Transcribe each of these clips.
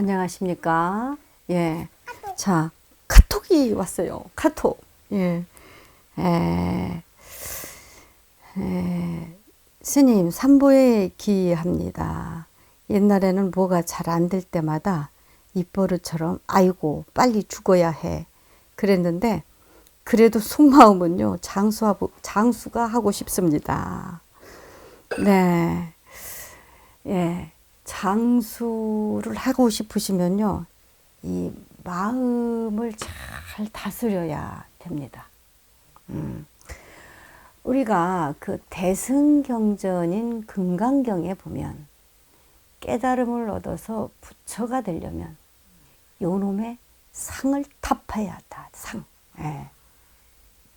안녕하십니까? 예. 자, 카톡이 왔어요. 카톡. 예. 에, 에, 스님, 삼보에 기합니다. 옛날에는 뭐가 잘 안 될 때마다 입버릇처럼 아이고, 빨리 죽어야 해. 그랬는데, 그래도 속마음은요, 장수하고, 장수가 하고 싶습니다. 네. 예. 장수를 하고 싶으시면요, 이 마음을 잘 다스려야 됩니다. 음. 우리가 그 대승경전인 금강경에 보면 깨달음을 얻어서 부처가 되려면 요놈의 상을 타파해야 한다. 상. 예.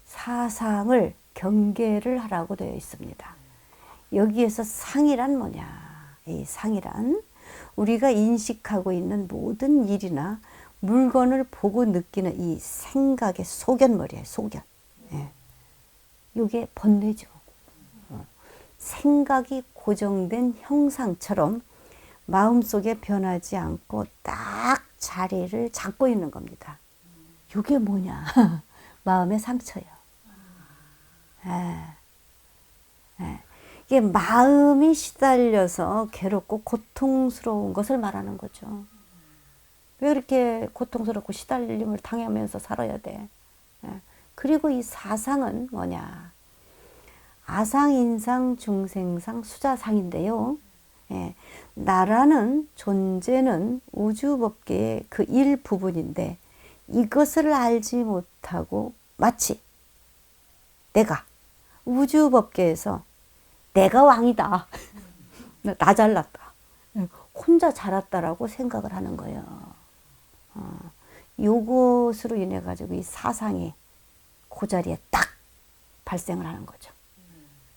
사상을 경계를 하라고 되어 있습니다. 여기에서 상이란 뭐냐? 이 상이란 우리가 인식하고 있는 모든 일이나 물건을 보고 느끼는 이 생각의 소견머리예요. 소견. 예. 이게 번뇌죠. 어. 생각이 고정된 형상처럼 마음속에 변하지 않고 딱 자리를 잡고 있는 겁니다. 이게 뭐냐? 마음의 상처예요. 예. 예. 이게 마음이 시달려서 괴롭고 고통스러운 것을 말하는 거죠. 왜 이렇게 고통스럽고 시달림을 당하면서 살아야 돼? 예. 그리고 이 사상은 뭐냐? 아상, 인상, 중생상, 수자상인데요. 예. 나라는 존재는 우주법계의 그 일부분인데 이것을 알지 못하고 마치 내가 우주법계에서 내가 왕이다. 나 잘났다. 혼자 자랐다라고 생각을 하는 거예요. 어, 요것으로 인해 가지고 이 사상이 그 자리에 딱 발생을 하는 거죠.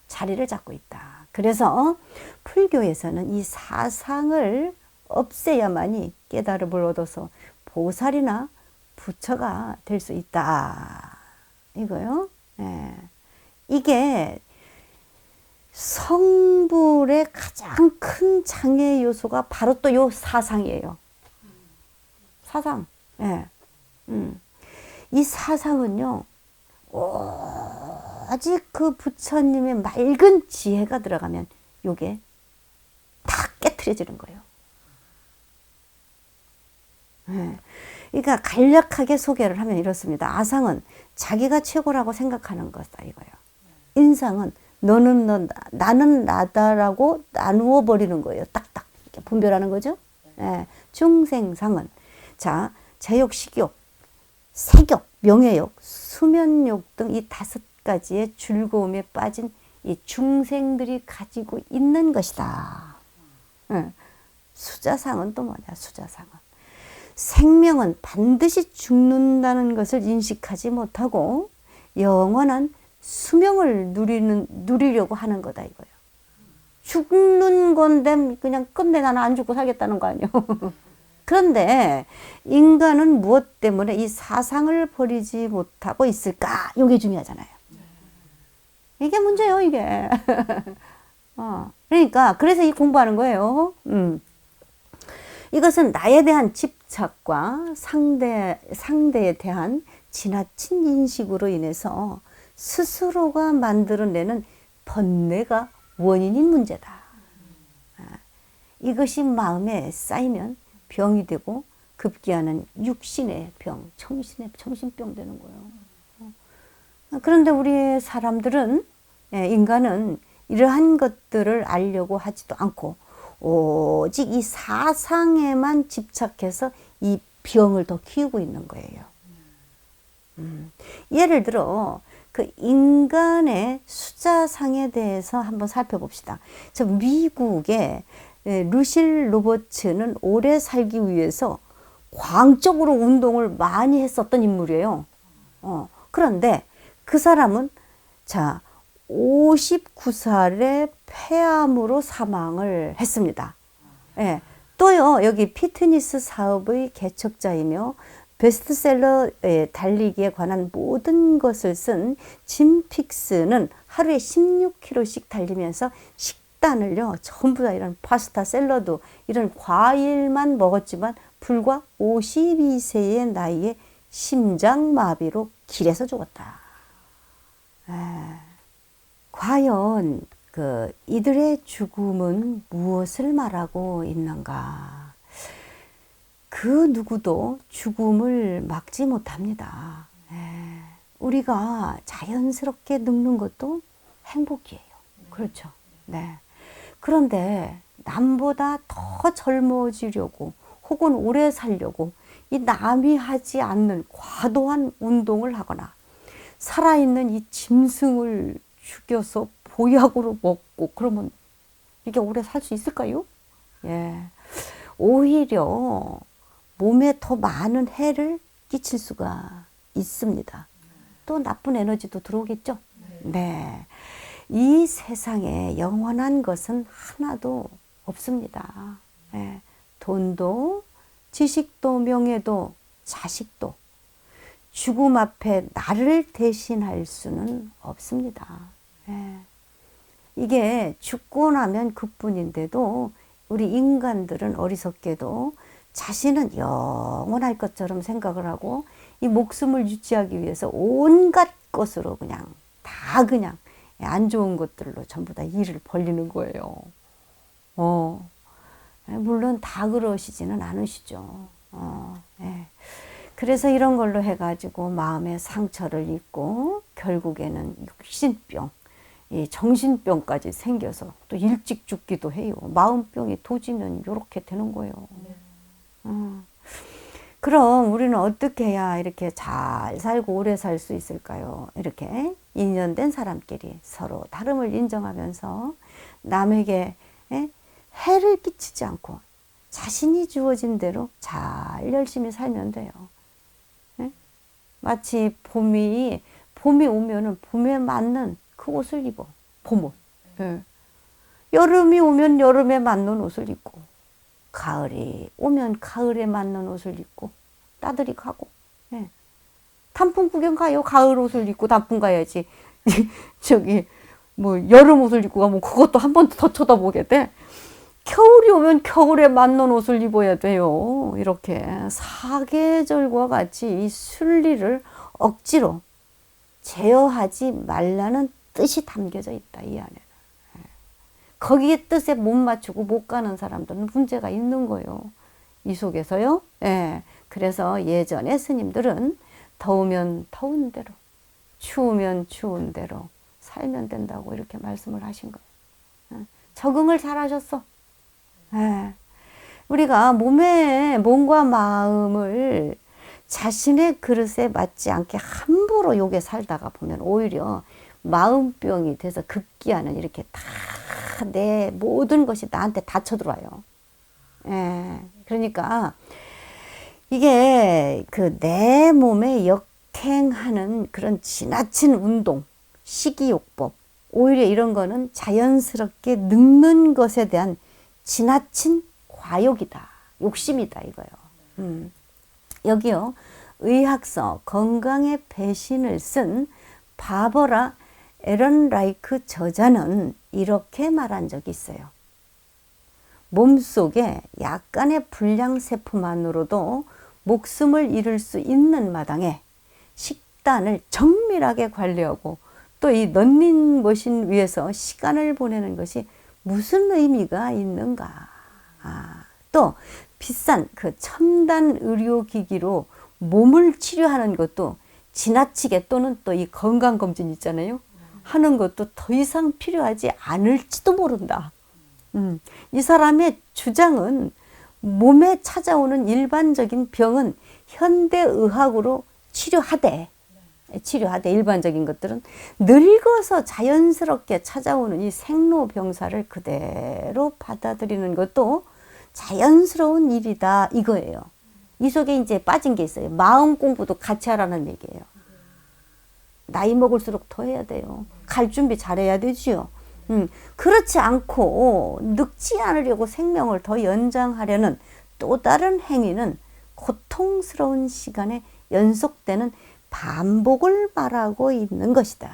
자리를 잡고 있다. 그래서 불교에서는 이 사상을 없애야만이 깨달음을 얻어서 보살이나 부처가 될 수 있다. 이거요. 예. 이게 성불의 가장 큰 장애 요소가 바로 또 요 사상이에요. 사상. 예. 네. 음. 이 사상은요, 오직 그 부처님의 맑은 지혜가 들어가면 요게 다 깨트려지는 거예요. 네. 그러니까 간략하게 소개를 하면 이렇습니다. 아상은 자기가 최고라고 생각하는 것이다 이거예요. 인상은 너는 너, 나는 나다라고 나누어 버리는 거예요. 딱딱 분별하는 거죠. 예. 중생상은 자 제욕, 식욕, 색욕, 명예욕, 수면욕 등 이 다섯 가지의 즐거움에 빠진 이 중생들이 가지고 있는 것이다. 예. 수자상은 또 뭐냐? 수자상은 생명은 반드시 죽는다는 것을 인식하지 못하고 영원한 수명을 누리는 누리려고 하는 거다 이거예요. 죽는 건데 그냥 끝내 나는 안 죽고 살겠다는 거 아니에요. 그런데 인간은 무엇 때문에 이 사상을 버리지 못하고 있을까? 이게 중요하잖아요. 이게 문제예요, 이게. 어, 그러니까 그래서 이 공부하는 거예요. 음. 이것은 나에 대한 집착과 상대 상대에 대한 지나친 인식으로 인해서 스스로가 만들어내는 번뇌가 원인인 문제다. 아, 이것이 마음에 쌓이면 병이 되고 급기야는 육신의 병, 정신의 정신병 되는 거예요. 어. 그런데 우리 사람들은 예, 인간은 이러한 것들을 알려고 하지도 않고 오직 이 사상에만 집착해서 이 병을 더 키우고 있는 거예요. 음, 예를 들어 그 인간의 숫자상에 대해서 한번 살펴봅시다. 저 미국의 예, 루실 로버츠는 오래 살기 위해서 광적으로 운동을 많이 했었던 인물이에요. 어, 그런데 그 사람은 자 59살에 폐암으로 사망을 했습니다. 예. 또요 여기 피트니스 사업의 개척자이며 베스트셀러에 달리기에 관한 모든 것을 쓴 짐 픽스는 하루에 16km씩 달리면서 식단을요 전부 다 이런 파스타 샐러드 이런 과일만 먹었지만 불과 52세의 나이에 심장마비로 길에서 죽었다. 에, 과연 그 이들의 죽음은 무엇을 말하고 있는가? 그 누구도 죽음을 막지 못합니다. 에, 우리가 자연스럽게 늙는 것도 행복이에요. 그렇죠. 네. 그런데 남보다 더 젊어지려고 혹은 오래 살려고 이 남이 하지 않는 과도한 운동을 하거나 살아있는 이 짐승을 죽여서 보약으로 먹고 그러면 이게 오래 살 수 있을까요? 예. 오히려 몸에 더 많은 해를 끼칠 수가 있습니다. 또 나쁜 에너지도 들어오겠죠? 네. 이 세상에 영원한 것은 하나도 없습니다. 예. 돈도, 지식도, 명예도, 자식도, 죽음 앞에 나를 대신할 수는 없습니다. 예. 이게 죽고 나면 그뿐인데도 우리 인간들은 어리석게도 자신은 영원할 것처럼 생각을 하고 이 목숨을 유지하기 위해서 온갖 것으로 그냥 다 그냥 안 좋은 것들로 전부 다 일을 벌리는 거예요. 어. 물론 다 그러시지는 않으시죠. 어, 예. 그래서 이런 걸로 해가지고 마음에 상처를 입고 결국에는 육신병, 이 정신병까지 생겨서 또 일찍 죽기도 해요. 마음병이 도지면 이렇게 되는 거예요. 어. 그럼 우리는 어떻게 해야 이렇게 잘 살고 오래 살 수 있을까요? 이렇게 인연된 사람끼리 서로 다름을 인정하면서 남에게 예? 해를 끼치지 않고 자신이 주어진 대로 잘 열심히 살면 돼요. 예? 마치 봄이 봄이 오면은 봄에 맞는 그 옷을 입어 봄옷. 예. 여름이 오면 여름에 맞는 옷을 입고 가을이 오면 가을에 맞는 옷을 입고 따들이 가고 예. 단풍 구경 가요. 가을 옷을 입고 단풍 가야지. 저기 뭐 여름 옷을 입고 가면 그것도 한 번 더 쳐다보게 돼. 겨울이 오면 겨울에 맞는 옷을 입어야 돼요. 이렇게 사계절과 같이 이 순리를 억지로 제어하지 말라는 뜻이 담겨져 있다. 이 안에는. 거기에 뜻에 못 맞추고 못 가는 사람들은 문제가 있는 거예요. 이 속에서요. 예. 그래서 예전에 스님들은 더우면 더운 대로, 추우면 추운 대로 살면 된다고 이렇게 말씀을 하신 거예요. 예. 적응을 잘 하셨어. 예. 우리가 몸에, 몸과 마음을 자신의 그릇에 맞지 않게 함부로 요게 살다가 보면 오히려 마음병이 돼서 급기야는 이렇게 다 내 모든 것이 나한테 닫혀 들어와요. 예. 그러니까 이게 그 내 몸에 역행하는 그런 지나친 운동, 식이요법, 오히려 이런 거는 자연스럽게 늙는 것에 대한 지나친 과욕이다. 욕심이다 이거요. 음. 여기요. 의학서 건강의 배신을 쓴 바버라 에런 라이크 저자는 이렇게 말한 적이 있어요. 몸속에 약간의 불량세포만으로도 목숨을 잃을 수 있는 마당에 식단을 정밀하게 관리하고 또 이 런닝 머신 위에서 시간을 보내는 것이 무슨 의미가 있는가. 아, 또 비싼 그 첨단 의료기기로 몸을 치료하는 것도 지나치게 또는 또 이 건강검진 있잖아요. 하는 것도 더 이상 필요하지 않을지도 모른다. 음, 이 사람의 주장은 몸에 찾아오는 일반적인 병은 현대의학으로 치료하되, 치료하되 일반적인 것들은 늙어서 자연스럽게 찾아오는 이 생로병사를 그대로 받아들이는 것도 자연스러운 일이다 이거예요. 이 속에 이제 빠진 게 있어요. 마음 공부도 같이 하라는 얘기예요. 나이 먹을수록 더 해야 돼요. 갈 준비 잘해야 되지요. 음, 그렇지 않고 늙지 않으려고 생명을 더 연장하려는 또 다른 행위는 고통스러운 시간에 연속되는 반복을 말하고 있는 것이다.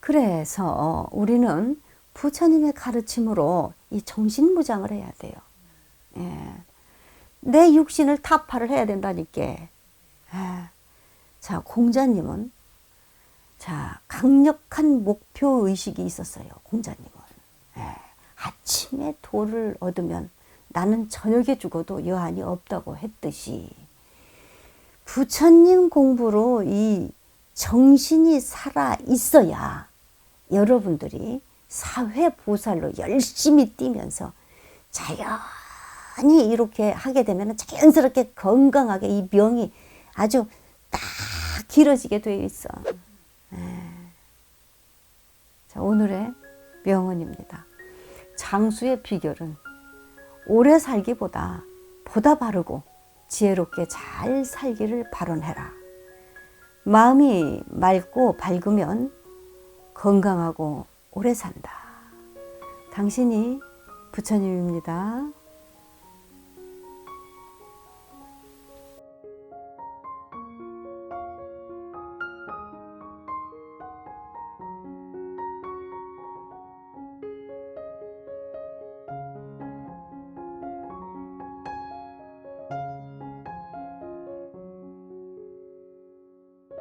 그래서 우리는 부처님의 가르침으로 이 정신무장을 해야 돼요. 예. 내 육신을 타파를 해야 된다니까. 예. 자, 공자님은 자, 강력한 목표 의식이 있었어요. 공자님은. 예. 아침에 돌을 얻으면 나는 저녁에 죽어도 여한이 없다고 했듯이 부처님 공부로 이 정신이 살아 있어야 여러분들이 사회 보살로 열심히 뛰면서 자연히 이렇게 하게 되면 자연스럽게 건강하게 이 명이 아주 딱 길어지게 되어 있어. 예. 자, 오늘의 명언입니다. 장수의 비결은 오래 살기보다 보다 바르고 지혜롭게 잘 살기를 발언해라. 마음이 맑고 밝으면 건강하고 오래 산다. 당신이 부처님입니다.